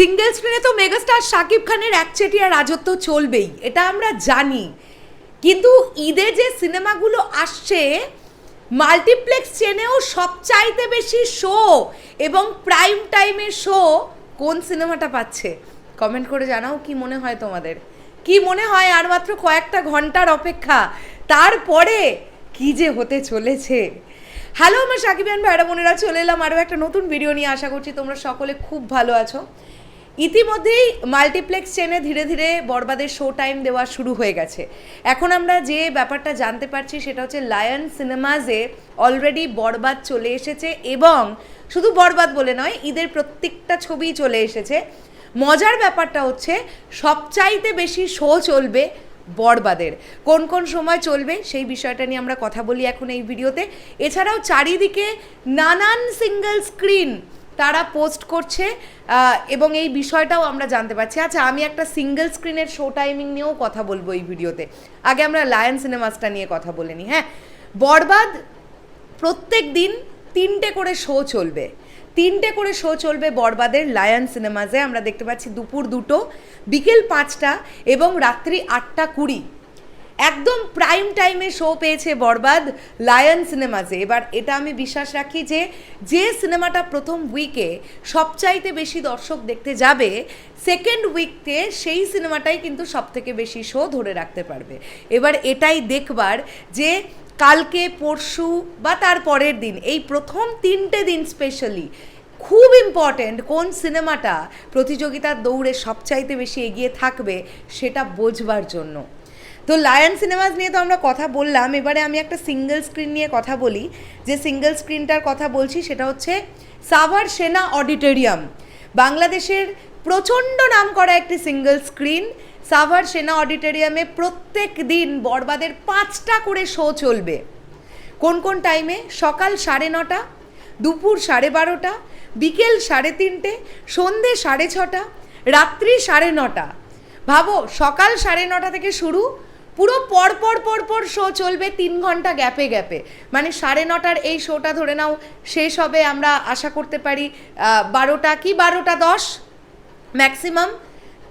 Single স্ক্রিনে তো megastar Shakib খানের একচেটিয়া রাজত্ব চলবেই, এটা আমরা জানি। কিন্তু ঈদে যে সিনেমাগুলো আসছে মাল্টিপ্লেক্স চেনেও সবচাইতে বেশি শো এবং প্রাইম টাইমের শো কোন সিনেমাটা পাচ্ছে? কমেন্ট করে জানাও কি মনে হয় তোমাদের। কি মনে হয় আর মাত্র কয়েকটা ঘণ্টার অপেক্ষা? তারপরে কি যে হতে চলেছে। হ্যালো আমার সাকিবিয়ান ভাইরা বোনেরা, চলে এলাম আরও একটা নতুন ভিডিও নিয়ে। আশা করছি তোমরা সকলে খুব ভালো আছো। ইতিমধ্যেই মাল্টিপ্লেক্স চেনে ধীরে ধীরে বরবাদের শো টাইম দেওয়া শুরু হয়ে গেছে। এখন আমরা যে ব্যাপারটা জানতে পারছি সেটা হচ্ছে লায়ন সিনেমাজে অলরেডি বরবাদ চলে এসেছে এবং শুধু বরবাদ বলে নয়, ঈদের প্রত্যেকটা ছবি চলে এসেছে। মজার ব্যাপারটা হচ্ছে সবচাইতে বেশি শো চলবে বরবাদের। কোন কোন সময় চলবে সেই বিষয়টা নিয়ে আমরা কথা বলি এখন এই ভিডিওতে। এছাড়াও চারিদিকে নানান সিঙ্গেল স্ক্রিন তারা পোস্ট করছে এবং এই বিষয়টাও আমরা জানতে পারছি। আচ্ছা আমি একটা সিঙ্গেল স্ক্রিনের শো টাইমিং নিয়েও কথা বলব এই ভিডিওতে। আগে আমরা লায়ন সিনেমাসটা নিয়ে কথা বলে নিই হ্যাঁ? বরবাদ প্রত্যেক দিন তিনটে করে শো চলবে। তিনটে করে শো চলবে বরবাদের লায়ন সিনেমাজে আমরা দেখতে পাচ্ছি দুপুর দুটো, বিকেল পাঁচটা এবং রাত্রি আটটা কুড়ি। একদম প্রাইম টাইমে শো পেয়েছে বরবাদ লায়ন সিনেমাজে এবার এটা আমি বিশ্বাস রাখি যে যে সিনেমাটা প্রথম উইকে সবচাইতে বেশি দর্শক দেখতে যাবে সেকেন্ড উইকতে সেই সিনেমাটাই কিন্তু সবথেকে বেশি শো ধরে রাখতে পারবে। এবার এটাই দেখবার যে, কালকে, পরশু বা তার পরের দিন, এই প্রথম তিনটে দিন স্পেশালি খুব ইম্পর্ট্যান্ট কোন সিনেমাটা প্রতিযোগিতার দৌড়ে সবচাইতে বেশি এগিয়ে থাকবে সেটা বোঝবার জন্য। তো লায়ন সিনেমাস নিয়ে তো আমরা কথা বললাম। এবারে আমি একটা সিঙ্গেল স্ক্রিন নিয়ে কথা বলি। যে সিঙ্গেল স্ক্রিনটার কথা বলছি সেটা হচ্ছে সাভার সেনা অডিটোরিয়াম। বাংলাদেশের প্রচণ্ড নাম করা একটি সিঙ্গেল স্ক্রিন সাভার সেনা অডিটোরিয়ামে প্রত্যেক দিন বরবাদের পাঁচটা করে শো চলবে। কোন কোন টাইমে সকাল সাড়ে নটা, দুপুর সাড়ে বারোটা, বিকেল সাড়ে তিনটে, সন্ধে সাড়ে ছটা, রাত্রি সাড়ে নটা। ভাবো, সকাল সাড়ে নটা থেকে শুরু পুরো পর পর পর পর শো চলবে তিন ঘণ্টা গ্যাপে গ্যাপে মানে সাড়ে নটার এই শোটা ধরে নাও, শেষ হবে আমরা আশা করতে পারি বারোটা কি? বারোটা দশ ম্যাক্সিমাম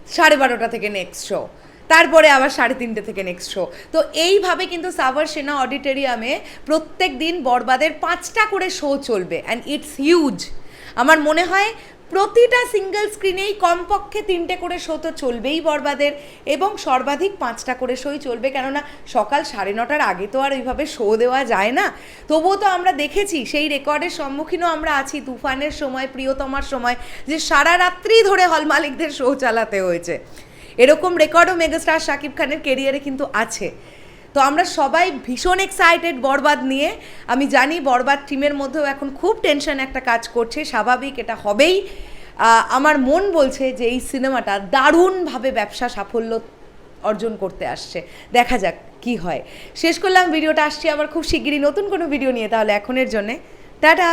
সাড়ে বারোটা থেকে নেক্সট শো তারপরে আবার সাড়ে তিনটে থেকে নেক্সট শো তো এইভাবে কিন্তু সাভার সেনা অডিটোরিয়ামে প্রত্যেক দিন বরবাদের পাঁচটা করে শো চলবে অ্যান্ড ইটস হিউজ আমার মনে হয় প্রতিটা সিঙ্গেল স্ক্রিনেই কমপক্ষে তিনটে করে শো তো চলবেই বরবাদের, এবং সর্বাধিক পাঁচটা করে শোই চলবে, কেননা সকাল সাড়ে নটার আগে তো আর ওইভাবে শো দেওয়া যায় না। তবুও তো আমরা দেখেছি, সেই রেকর্ডের সম্মুখীনও আমরা আছি, তুফানের সময়, প্রিয়তমার সময়, যে সারা রাত্রি ধরে হল মালিকদের শো চালাতে হয়েছে। এরকম রেকর্ডও মেগাস্টার শাকিব খানের কেরিয়ারে কিন্তু আছে। তো আমরা সবাই ভীষণ এক্সাইটেড বরবাদ নিয়ে। আমি জানি বরবাদ টিমের মধ্যেও এখন খুব টেনশন একটা কাজ করছে, স্বাভাবিক এটা হবেই। আমার মন বলছে যে এই সিনেমাটা দারুণভাবে ব্যবসা সাফল্য অর্জন করতে আসছে। দেখা যাক কি হয়। শেষ করলাম, ভিডিওটা আসছি আবার খুব শিগগিরই নতুন কোনো ভিডিও নিয়ে, তাহলে এখনের জন্যে। টাটা!